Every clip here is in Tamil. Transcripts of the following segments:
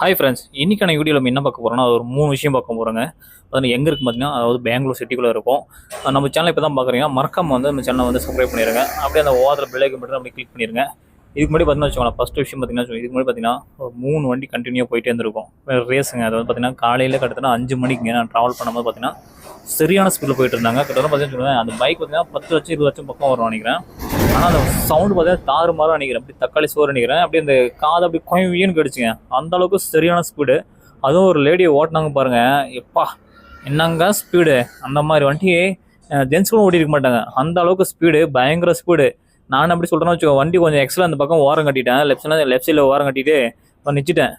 ஹாய் ஃப்ரெண்ட்ஸ் இன்றைக்கான வீடியோவில் நம்ம என்ன பார்க்க போகிறோம்னா ஒரு மூணு விஷயம் பார்க்க போகிறோங்க அது எங்கே இருக்குது பார்த்தீங்கன்னா அதாவது பெங்களூர் சிட்டிக்குள்ளே இருக்கும். நம்ம சேனல் இப்போ தான் பார்க்குறீங்கன்னா மறக்காம வந்து நம்ம சேனலை வந்து சப்ஸ்கிரைப் பண்ணிடுங்க அப்படியே அந்த ஓரத்தில் பிள்ளைக்கு மட்டும் அப்படி கிளிக் பண்ணிடுங்க இதுக்கு முன்னாடி பார்த்தீங்கன்னா வச்சுக்கோங்களேன் ஃபஸ்ட் விஷயம் பார்த்தீங்கன்னா இதுக்கு முன்னாடி பார்த்தீங்கன்னா மூணு வண்டி கண்டினியூ போயிட்டே இருந்திருக்கும். ரேஸுங்க அது வந்து பார்த்தீங்கன்னா காலையில் கிட்டத்தட்ட அஞ்சு மணிக்கு நான் ட்ராவல் பண்ணும்போது பார்த்தீங்கன்னா சரியான ஸ்பீடில் போயிட்டு இருந்தாங்க. கிட்டத்தட்ட பார்த்தீங்கன்னா அந்த பைக் பார்த்தீங்கன்னா பத்து லட்சம் இருபது லட்சம் பக்கம் வரும் நினைக்கிறேன். ஆனால் அந்த சவுண்டு பார்த்தீங்கன்னா தாறு மாறாக நினைக்கிறேன். அப்படி தக்காளி சோறு நினைக்கிறேன். அப்படி அந்த காதை அப்படி குயவியன்னு கடிச்சுங்க. அந்த அளவுக்கு சரியான ஸ்பீடு அதுவும் ஒரு லேடியை ஓட்டினாங்க பாருங்கள் எப்பா என்னங்க ஸ்பீடு அந்த மாதிரி வண்டி ஜென்ஸ் கூட ஓட்டிருக்க மாட்டாங்க. அந்த அளவுக்கு ஸ்பீடு பயங்கர ஸ்பீடு நான் அப்படி சொல்கிறேன்னு வச்சுக்கோ வண்டி கொஞ்சம் எக்ஸ்ட்ரா அந்த பக்கம் ஓரம் கட்டிட்டேன். லெஃப்ட் சைடில் லெஃப்ட் சைடில் ஓரம் கட்டிட்டு இப்போ நிச்சிட்டேன்.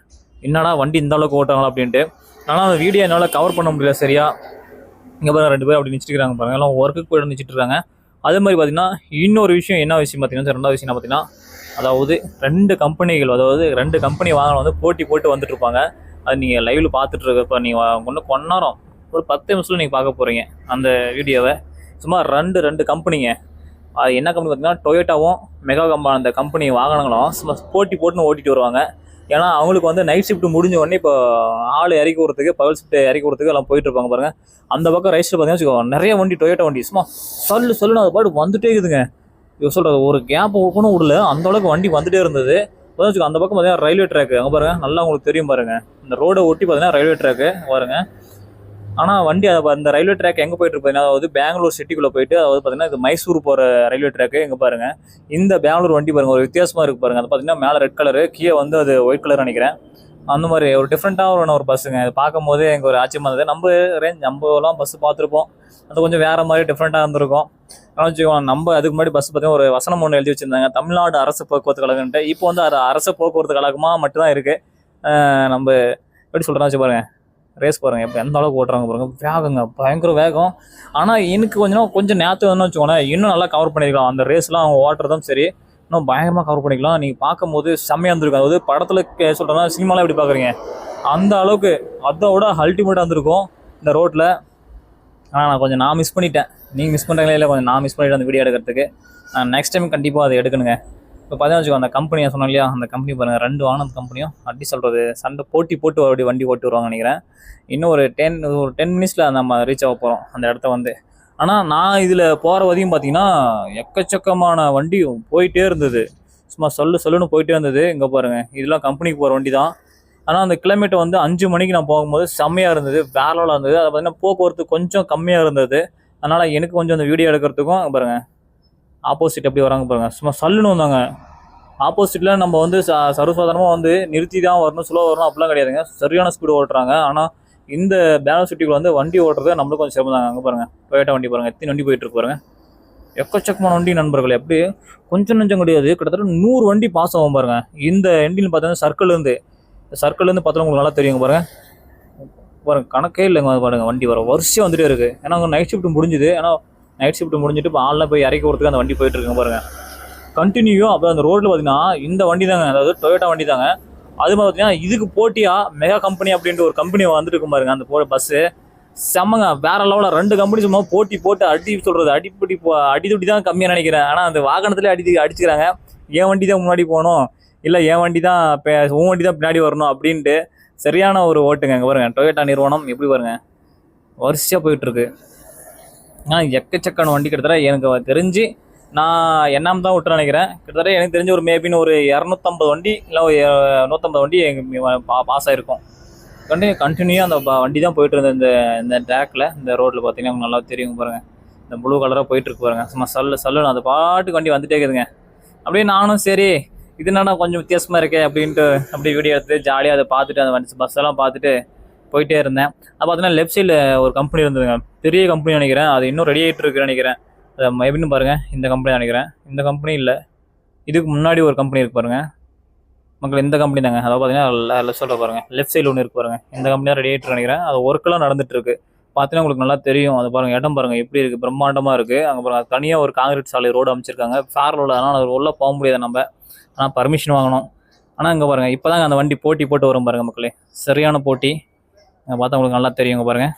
என்னடா வண்டி இந்த அளவுக்கு ஓட்டாங்களா அப்படின்ட்டு. ஆனால் அந்த வீடியோ என்னால் கவர் பண்ண முடியல சரியா. இங்கே பாருங்க ரெண்டு பேரும் அப்படி நிச்சிருக்காங்க பாருங்க. எல்லாம் ஒர்க்குக்கு போய்ட்டு நிச்சிட்டு இருக்காங்க. அதே மாதிரி பார்த்திங்கன்னா இன்னொரு விஷயம் என்ன விஷயம் பார்த்தீங்கன்னா ரெண்டாவது விஷயம் பார்த்திங்கன்னா பார்த்தீங்கன்னா அதாவது ரெண்டு கம்பெனிகள் அதாவது ரெண்டு கம்பெனி வாகனம் வந்து போட்டி போட்டு வந்துட்டு இருப்பாங்க. அது நீங்கள் லைவில் பார்த்துட்டு இருக்கப்ப நீங்கள் ஒன்று கொண்டாரம் ஒரு பத்து நிமிஷத்தில் நீங்கள் பார்க்க போகிறீங்க அந்த வீடியோவை. சும்மா ரெண்டு ரெண்டு கம்பெனிங்க. அது என்ன கம்பெனி பார்த்தீங்கன்னா டொயோட்டாவும் மெகா கம்பா அந்த கம்பெனி வாகனங்களும் சும்மா போட்டி போட்டுன்னு ஓட்டிகிட்டு வருவாங்க. ஏன்னா அவங்களுக்கு வந்து நைட் ஷிஃப்ட் முடிஞ்ச உடனே இப்போ ஆள் இறக்கி விடுறதுக்கு பகல் ஷிஃப்ட் இறக்கி விடுறதுக்கு எல்லாம் போயிட்டு இருப்பாங்க பாருங்க. அந்த பக்கம் ரைட் பார்த்தீங்கன்னா வச்சுக்கோ, நிறைய வண்டி டொயோட்டா வண்டி சும்மா சொல்லு சொல்லுன்னு அது பாட்டு வந்துட்டே இருக்குதுங்க. இவ சொல்றது ஒரு கேப் ஓப்பனும் விடல அந்த அளவுக்கு வண்டி வந்துட்டே இருந்தது. வச்சுக்கோ, அந்த பக்கம் பார்த்தீங்கன்னா ரயில்வே ட்ராக் அங்கே பாருங்க நல்லா உங்களுக்கு தெரியும் பாருங்க. இந்த ரோடை ஒட்டி பார்த்தீங்கன்னா ரயில்வே ட்ராக்கு பாருங்க. ஆனால் வண்டி அதை அந்த ரயில்வே ட்ராக் எங்கே போயிட்டு இருப்பதுன்னா அதாவது பெங்களூர் சிட்டிக்குள்ளே போயிட்டு அதாவது பார்த்தீங்கன்னா இது மைசூர் போகிற ரயில்வே ட்ராக்கு எங்கே பாருங்கள் இந்த பெங்களூர் வண்டி பாருங்க ஒரு வித்தியாசமாக இருக்குது பாருங்கள் அது பார்த்தீங்கன்னா மேலே ரெட் கலரு கீழே வந்து அது ஒயிட் கலர் நினைக்கிறேன். அந்த மாதிரி ஒரு டிஃப்ரெண்ட்டாக ஒரு பஸ்ஸுங்க அது பார்க்கும் போது எனக்கு ஒரு ஆச்சரியமாக இருந்தது. நம்ம ரேஞ்ச் நம்மலாம் பஸ் பார்த்துருப்போம். அது கொஞ்சம் வேறு மாதிரி டிஃப்ரெண்ட்டாக இருந்திருக்கும். ஆனால் நம்ம அதுக்கு முன்னாடி பஸ் பார்த்தீங்கன்னா ஒரு வசனம் ஒன்று எழுதி வச்சுருந்தாங்க. தமிழ்நாடு அரசு போக்குவரத்து கழகம்ன்ட்டு. இப்போ வந்து அது அரசு போக்குவரத்து கழகமாக மட்டும்தான் இருக்கு. நம்ம எப்படி சொல்கிறேன் வச்சு பாருங்கள் ரேஸ் பாருங்கள் இப்போ எந்த அளவுக்கு ஓட்டுறாங்க பாருங்க வேகங்க பயங்கர வேகம். ஆனால் எனக்கு கொஞ்சம் கொஞ்சம் நேற்று வந்து வச்சுக்கோங்களேன் இன்னும் நல்லா கவர் பண்ணியிருக்கலாம். அந்த ரேஸ்லாம் அவங்க ஓட்டுறதும் சரி இன்னும் பயங்கரமாக கவர் பண்ணிக்கலாம். நீங்கள் பார்க்கும்போது செம்மையாக இருந்திருக்கும். அதாவது படத்தில் சொல்கிறேன்னா சினிமாலாம் எப்படி பார்க்குறீங்க? அந்த அளவுக்கு அதோட அல்டிமேட்டாக இருந்திருக்கும் இந்த ரோட்டில் ஆனால் நான் கொஞ்சம் நான் மிஸ் பண்ணிட்டேன். நீங்கள் மிஸ் பண்ணுறீங்களே இல்லை கொஞ்சம் நான் மிஸ் பண்ணிட்டேன் அந்த வீடியோ எடுக்கிறதுக்கு. நான் நெக்ஸ்ட் டைம் கண்டிப்பாக அதை எடுக்கணுங்க. இப்போ பார்த்தீங்கன்னா அந்த கம்பெனியை சொன்னோம் இல்லையா அந்த கம்பெனி பாருங்கள் ரெண்டு வாங்கின கம்பெனியும் அப்படி சொல்கிறது சண்டை போட்டி போட்டு அப்படி வண்டி ஓட்டி வருவாங்க நினைக்கிறேன். இன்னும் ஒரு டென் ஒரு டென் மினிட்ஸில் நம்ம ரீச் ஆக போகிறோம் அந்த இடத்த வந்து. ஆனால் நான் இதில் போகிற வரையும் பார்த்தீங்கன்னா எக்கச்சக்கமான வண்டி போயிட்டே இருந்தது. சும்மா சொல்லு சொல்லுன்னு போயிட்டே இருந்தது. இங்கே பாருங்கள் இதெல்லாம் கம்பெனிக்கு போகிற வண்டி தான் ஆனால் அந்த கிலோமீட்டர் வந்து அஞ்சு மணிக்கு நான் போகும்போது செம்மையாக இருந்தது வேலோலாக இருந்தது. அதை பார்த்தீங்கன்னா போக்குவரத்து கொஞ்சம் கம்மியாக இருந்தது. அதனால் எனக்கு கொஞ்சம் அந்த வீடியோ எடுக்கிறதுக்கும் பாருங்கள் ஆப்போசிட் எப்படி வராங்க பாருங்கள் சும்மா சல்லுன்னு வந்தாங்க. ஆப்போசிட்டில் நம்ம வந்து ச சர்வசாதாரணமாக வந்து நிறுத்தி தான் வரணும் ஸ்லோ வரணும் அப்படிலாம் கிடையாதுங்க. சரியான ஸ்பீடு ஓட்டுறாங்க. ஆனால் இந்த பேலன்ஸ் சுட்டிக்குள்ள வந்து வண்டி ஓட்டுறது நம்மளுக்கு கொஞ்சம் சிரமம் தாங்க. அங்கே பாருங்கள் டொயோட்டா வண்டி பாருங்கள் எத்தனை வண்டி போயிட்டு இருக்கு எக்கச்சக்கமான வண்டி நண்பர்கள் எப்படி கொஞ்சம் நஞ்சம் கிடையாது. கிட்டத்தட்ட நூறு வண்டி பாஸ் ஆகும் பாருங்க. இந்த எண்டின்னு பார்த்தீங்கன்னா சர்க்கிள்லேருந்து சர்க்கிள்லேருந்து பார்த்தா உங்களுக்கு நல்லா தெரியுங்க பாருங்க. பாருங்க கணக்கே இல்லைங்க பாருங்க வண்டி. வர வரிசையாக வந்துட்டே இருக்குது ஏன்னா அங்கே நைட் ஷிஃப்ட் முடிஞ்சுது. ஏன்னா நைட் ஷிஃப்ட் முடிஞ்சுட்டு இப்போ ஆளில் போய் இறக்கி போகிறதுக்கு அந்த வண்டி போயிட்டு இருக்குங்க பாருங்க. கண்டினியூ அப்போ அந்த ரோட்டில் பார்த்தீங்கன்னா இந்த வண்டி தாங்க அதாவது டொயோட்டா வண்டி தாங்க. அது மாதிரி பார்த்தீங்கன்னா இதுக்கு போட்டியா மெகா கம்பெனி அப்படின்ட்டு ஒரு கம்பெனி வந்துட்டு இருக்கும் பாருங்க அந்த போகிற பஸ்ஸு செம்மங்க வேற லெவலில் ரெண்டு கம்பெனி சும்மா போட்டி போட்டு அடி சொல்கிறது அடிப்படி போ அடி துடி தான் கம்மியாக நினைக்கிறேன். ஆனால் அந்த வாகனத்துல அடி அடிச்சுக்கிறாங்க. என் வண்டி தான் முன்னாடி போகணும். இல்லை என் வண்டி தான் பே- உன் வண்டி தான் பின்னாடி வரணும் அப்படின்ட்டு சரியான ஒரு ஓட்டுங்க இங்கே பாருங்க. டொயோட்டா நிறுவனம் எப்படி பாருங்க வரிசையாக போயிட்டுருக்கு ஆனால் எக்கச்சக்கான வண்டி கிட்டத்தட்ட எனக்கு தெரிஞ்சு நான் எண்ணாம் தான் விட்டு நினைக்கிறேன். கிட்டத்தட்ட எனக்கு தெரிஞ்ச ஒரு மேபின்னு ஒரு இரநூத்தம்பது வண்டி இல்லை ஒரு நூற்றம்பது வண்டி எங்கள் பா பாஸ் ஆகிருக்கும் கண்டினியூ கண்டினியூ அந்த வண்டி தான் போயிட்டு இருந்தது. இந்த இந்த ட்ராக்கில் இந்த ரோட்டில் பார்த்தீங்கன்னா நல்லா தெரியும் பாருங்கள் இந்த ப்ளூ கலராக போயிட்டுருக்கு பாருங்கள் சும்மா சல்லு சல்லுன்னு அந்த பாட்டுக்கு வண்டி வந்துட்டே இருக்குதுங்க. அப்படியே நானும் சரி இது என்னடா கொஞ்சம் வித்தியாசமாக இருக்கே அப்படின்ட்டு அப்படியே வீடியோ எடுத்து ஜாலியாக அதை பார்த்துட்டு அந்த வண்டி பஸ்ஸெல்லாம் பார்த்துட்டு போயிட்டே இருந்தேன். அப்போ பார்த்தீங்கன்னா லெஃப்ட் சைடில் ஒரு கம்பெனி இருந்ததுங்க. பெரிய கம்பெனி நினைக்கிறேன். அது இன்னும் ரெடி ஆகிட்டு இருக்குன்னு நினைக்கிறேன். அதை எப்படின்னு பாருங்க. இந்த கம்பெனி நினைக்கிறேன். இந்த கம்பெனி இல்லை. இதுக்கு முன்னாடி ஒரு கம்பெனி இருக்கு பாருங்கள் மக்கள் இந்த கம்பெனி தாங்க. அதாவது பார்த்தீங்கன்னா லெஃப்ட் சைடில் பாருங்கள் லெஃப்ட் சைடில் ஒன்று இருக்கு பாருங்க. இந்த கம்பெனியாக ரெடி ஆகிட்டு நினைக்கிறேன். அது ஒர்க்கெல்லாம் நடந்துட்டு இருக்கு. பார்த்தீங்கன்னா உங்களுக்கு நல்லா தெரியும். அது பாருங்கள் இடம் பாருங்கள் எப்படி இருக்குது பிரம்மாண்டமாக இருக்குது அங்கே பாருங்கள் தனியாக ஒரு காங்கிரீட் சாலை ரோடு அமைச்சிருக்காங்க. ஃபேர் ரோடு அதனால் அது உள்ளே போக முடியாது நம்ம. ஆனால் பர்மிஷன் வாங்கணும். ஆனால் இங்கே இப்போ இப்போதாங்க அந்த வண்டி போட்டி போட்டு வரும் பாருங்கள் மக்களே. சரியான போட்டி. பார்த்தா உங்களுக்கு நல்லா தெரியுங்க பாருங்கள்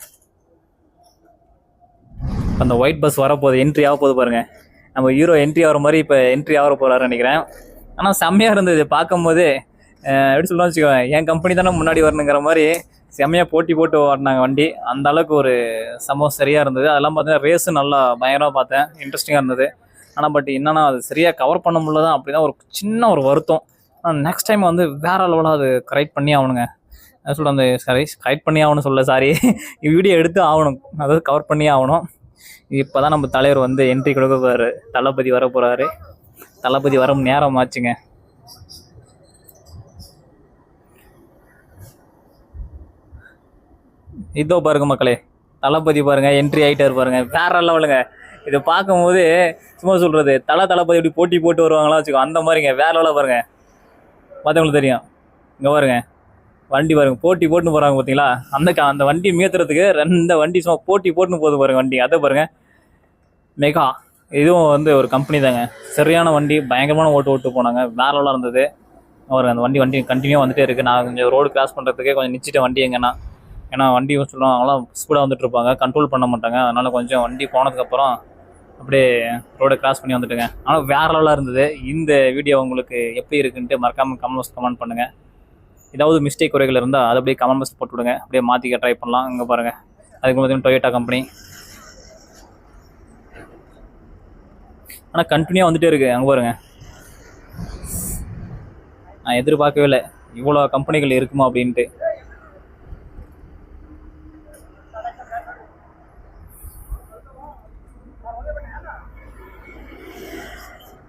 அந்த ஒயிட் பஸ் வரப்போகுது என்ட்ரி ஆக போகுது பாருங்க. நம்ம ஹீரோ என்ட்ரி ஆகிற மாதிரி இப்போ என்ட்ரி ஆகிற போகிறாரு நினைக்கிறேன். ஆனால் செம்மையாக இருந்தது பார்க்கும்போது. எப்படி சொல்லலாம் வச்சுக்கோங்க என் கம்பெனி தானே முன்னாடி வரணுங்கிற மாதிரி செம்மையாக போட்டி போட்டு ஓடினாங்க வண்டி. அந்த அளவுக்கு ஒரு சம்பவம் சரியாக இருந்தது. அதெல்லாம் பார்த்தீங்கன்னா ரேஸும் நல்லா பயங்கரமாக பார்த்தேன். இன்ட்ரெஸ்டிங்காக இருந்தது. ஆனால் பட் என்னென்னா அது சரியாக கவர் பண்ண முடியல தான் அப்படி தான் ஒரு சின்ன ஒரு வருத்தம். ஆனால் நெக்ஸ்ட் டைம் வந்து வேறு லெவலாக அது கரெக்ட் பண்ணி ஆகணுங்க. அது சொல்ல அந்த சாரி கரெக்ட் பண்ணி ஆகணும் சொல்ல சாரி. வீடியோ எடுத்து ஆகணும். அதாவது கவர் பண்ணி ஆகணும். இப்போ தான் நம்ம தலைவர் வந்து என்ட்ரி கொடுக்க போகிறாரு தளபதி வர போகிறாரு தளபதி வர நேரம் ஆச்சுங்க. இதோ பாருங்க மக்களே தளபதி பாருங்க என்ட்ரி ஆகிட்டார் பாருங்க. வேற லெவலுங்க. இதை பார்க்கும்போது சும்மா சொல்றது தலை தளபதி இப்படி போட்டி போட்டு வருவாங்களா வச்சுக்கோ அந்த மாதிரிங்க. வேற லெவலாக பாருங்க. பார்த்தவங்களுக்கு தெரியும். இங்கே பாருங்க. வண்டி பாருங்க போட்டி போட்டுன்னு போகிறாங்க பார்த்தீங்களா அந்த க- அந்த வண்டி மீத்துறதுக்கு ரெண்டு வண்டி சும்மா போட்டி போட்டுன்னு போகுது பாருங்க வண்டி. அதை பாருங்க. மெகா இதுவும் வந்து ஒரு கம்பெனி தாங்க. சரியான வண்டி பயங்கரமான ஓட்டு ஓட்டு போனாங்க. வேற லெவலாக இருந்தது. ஒரு அந்த வண்டி வண்டி கண்டினியூ வந்துட்டே இருக்குது நான் கொஞ்சம் ரோடு கிராஸ் பண்ணுறதுக்கே கொஞ்சம் நிச்சிட்ட வண்டி எங்கன்னா ஏன்னா வண்டி சொல்லுவாங்க அவங்களாம் ஸ்பீடாக வந்துட்டு இருப்பாங்க. கண்ட்ரோல் பண்ண மாட்டாங்க. அதனால் கொஞ்சம் வண்டி போனதுக்கப்புறம் அப்படியே ரோடை கிராஸ் பண்ணி வந்துட்டுங்க. ஆனால் வேற லெவலாக இருந்தது. இந்த வீடியோ உங்களுக்கு எப்படி இருக்குன்ட்டு மறக்காமல் கமெண்ட்ஸ் கமெண்ட் பண்ணுங்கள் ஏதாவது மிஸ்டேக் குறைகள் இருந்தால் அதை அப்படியே கமெண்ட் பாக்ஸ் போட்டு விடுங்க. அப்படியே மாற்றிக்க ட்ரை பண்ணலாம். இங்கே பாருங்க. அதுக்கு பார்த்தீங்கன்னா டொயோட்டா கம்பெனி ஆனால் கண்டினியூவாக வந்துகிட்டே இருக்கு. அங்கே பாருங்க. நான் எதிர்பார்க்கவே இல்லை. இவ்வளோ கம்பெனிகள் இருக்குமா அப்படின்ட்டு.